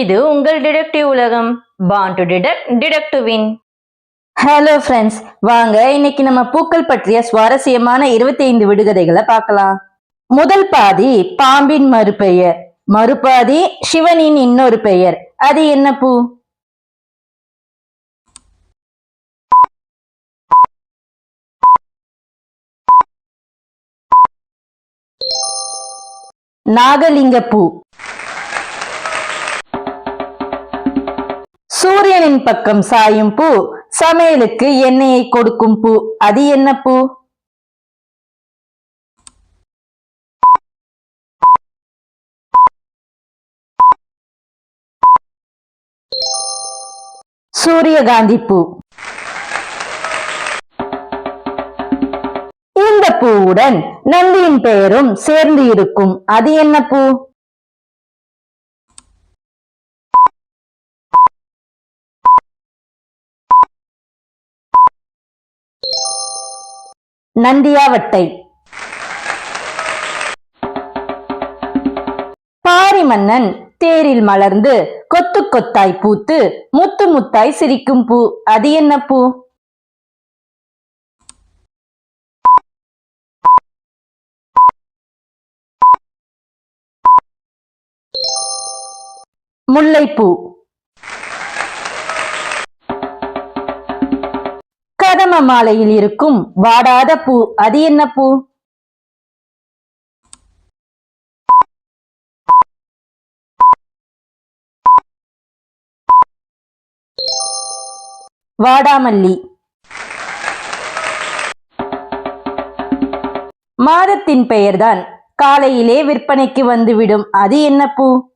இது உங்கள் டிடெக்டிவ் உலகம். Born to detect detect win hello friends வாங்க இன்னைக்கு நம்ம பூக்கள் பற்றிய சுவாரஸ்யமான 25 விடுகதைகளை பார்க்கலாம். முதல் பாதி பாம்பின் மறுபெயர். மறுபாதி சிவனின் இன்னொரு பெயர். அது என்ன பூ? நாகலிங்க பூ. சூரியனின் பக்கம் சாயும் பூ சமையலுக்கு எண்ணெயை கொடுக்கும் பூ. அது என்ன பூ? சூரியகாந்தி பூ. இந்த பூவுடன் நந்தியின் பெயரும் சேர்ந்து இருக்கும். அது என்ன பூ? நந்தியாவட்டை. பாரி மன்னன் தேரில் மலர்ந்து கொத்து கொத்தாய் பூத்து முத்து முத்தாய் சிரிக்கும் பூ. அது என்ன பூ? முல்லைப்பூ. கதம மாலையில் இருக்கும் வாடாத பூ. அது என்ன பூ? வாடாமல்லி. மாதத்தின் பெயர்தான். காலையிலே விற்பனைக்கு வந்துவிடும். அது என்ன பூ?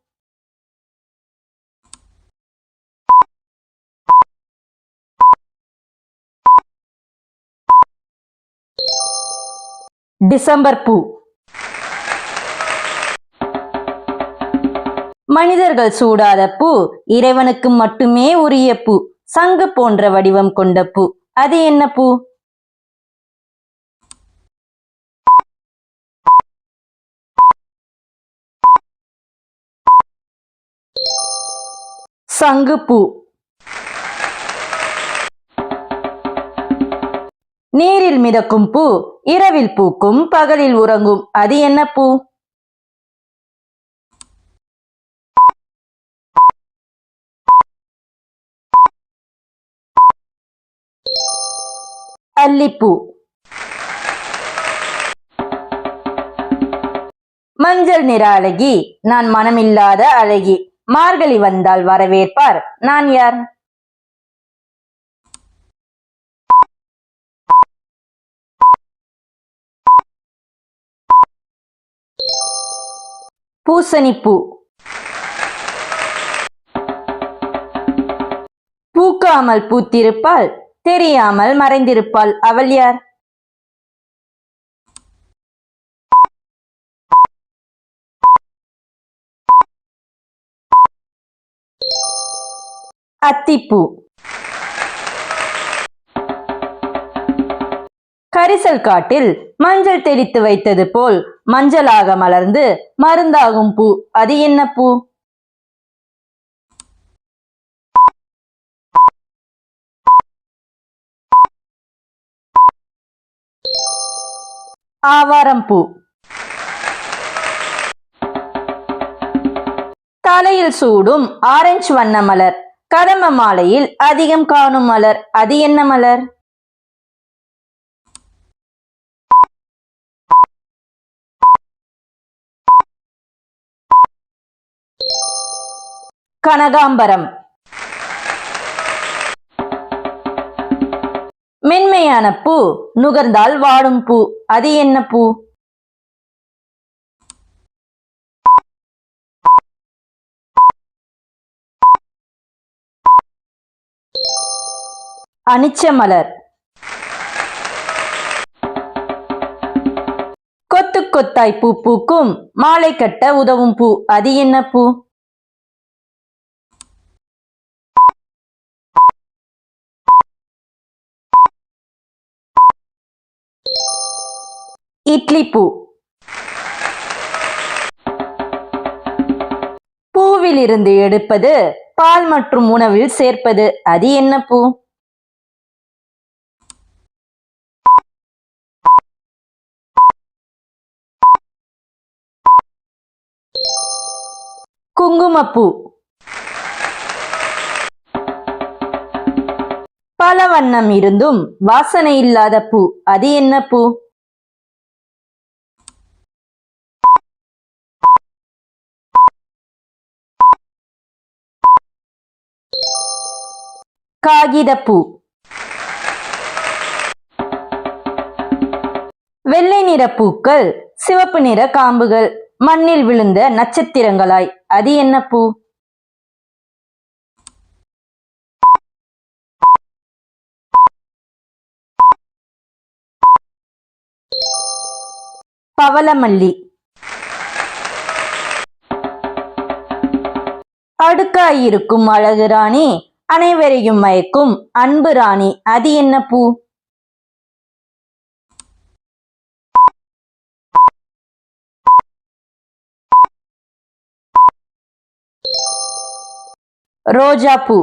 டிசம்பர் பூ. மனிதர்கள் சூடாத பூ இறைவனுக்கு மட்டுமே உரிய பூ சங்கு போன்ற வடிவம் கொண்ட பூ. அது என்ன பூ? சங்கு பூ. நீரில் மிதக்கும் பூ இரவில் பூக்கும் பகலில் உறங்கும். அது என்ன பூ? அல்லிப்பூ. மஞ்சள் நிற அழகி நான் மனமில்லாத அழகி. மார்கழி வந்தால் வரவேற்பார். நான் யார்? பூசணிப்பூ. பூக்காமல் பூத்திருப்பாள் தெரியாமல் மறைந்திருப்பாள். அவள் யார்? அத்திப்பூ. கரிசல் காட்டில் மஞ்சள் தெளித்து வைத்தது போல் மஞ்சளாக மலர்ந்து மருந்தாகும் பூ. அது என்ன பூ? ஆவாரம் பூ. தலையில் சூடும் ஆரஞ்சு வண்ண மலர். கதம்ப மாலையில் அதிகம் காணும் மலர். அது என்ன மலர்? கனகாம்பரம். மென்மையான பூ நுகர்ந்தால் வாடும் பூ. அது என்ன பூ? அனிச்ச மலர் கொத்து கொத்தாய் பூ பூக்கும் மாலை கட்ட உதவும் பூ. அது என்ன பூ? இட்லி பூ. பூவிலிருந்து எடுப்பது பால் மற்றும் உணவில் சேர்ப்பது. அது என்ன பூ? குங்குமப்பூ. பல வண்ணம் இருந்தும் வாசனை இல்லாத பூ. அது என்ன பூ? காகிதப்பூ. வெள்ளை நிற பூக்கள் சிவப்பு நிற காம்புகள் மண்ணில் விழுந்த நட்சத்திரங்களாய். அது என்ன பூ? பவளமல்லி. அடுக்காயிருக்கும் அழகு ராணி அனைவரையும் மயக்கும் அன்பு ராணி. அது என்ன பூ? ரோஜா பூ.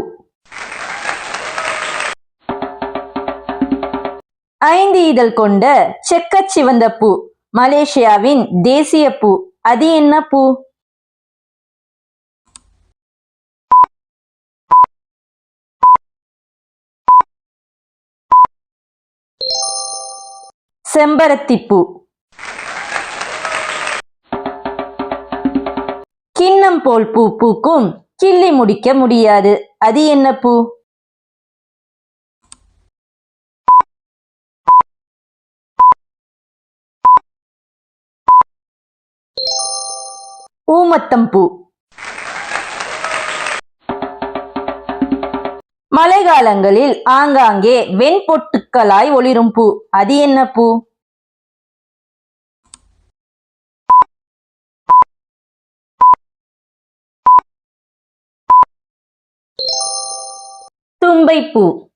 ஐந்து இதழ் கொண்ட செக்கச் சிவந்த பூ. மலேசியாவின் தேசிய பூ. அது என்ன பூ? செம்பருத்திப்பூ. கிண்ணம் போல் பூ பூக்கும். கிள்ளி முடிக்க முடியாது. அது என்ன பூ? ஊமத்தம் பூ. மழைக்காலங்களில் ஆங்காங்கே வெண்பொட்டுக்களாய் ஒளிரும் பூ. அது என்ன பூ? தும்பைப்பூ.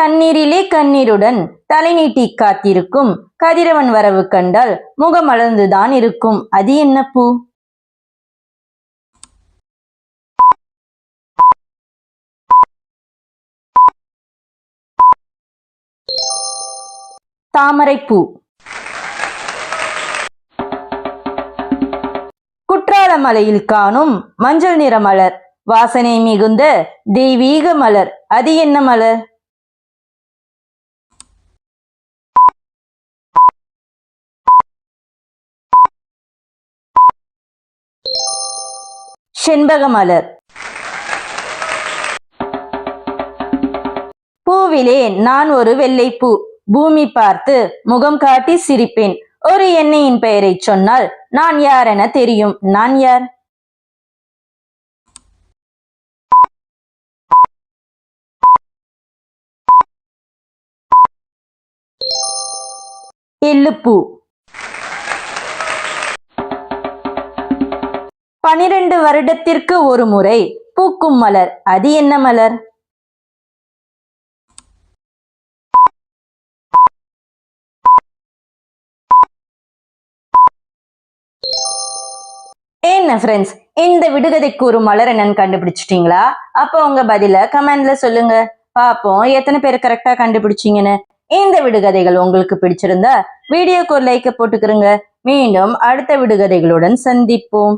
தண்ணீரிலே கண்ணீருடன் தலை நீட்டி காத்திருக்கும் கதிரவன் வரவு கண்டால் முகமலர்ந்துதான் இருக்கும். அது என்ன பூ? தாமரைப்பூ. குற்றாலமலையில் காணும் மஞ்சள் நிற மலர். வாசனை மிகுந்த தெய்வீக மலர். அது என்ன மலர்? செண்பக மலர். பூவிலே நான் ஒரு வெள்ளைப்பூ. பூமி பார்த்து முகம் காட்டி சிரிப்பேன். ஒரு எண்ணெயின் பெயரை சொன்னால் நான் யார் என தெரியும். நான் யார்? எள்ளுப்பூ. பனிரெண்டு வருடத்திற்கு ஒரு முறை பூக்கும் மலர். அது என்ன மலர்? என்ன ஃப்ரெண்ட்ஸ் இந்த விடுகதைக்கு ஒரு மலர் என்னன்னு கண்டுபிடிச்சிட்டீங்களா? அப்போ உங்க பதில கமெண்ட்ல சொல்லுங்க. பாப்போம் எத்தனை பேர் கரெக்டா கண்டுபிடிச்சீங்கன்னு. இந்த விடுகதைகள் உங்களுக்கு பிடிச்சிருந்தா வீடியோக்கு ஒரு லைக்க போட்டுக்கிறங்க மீண்டும் அடுத்த விடுகதைகளுடன் சந்திப்போம்.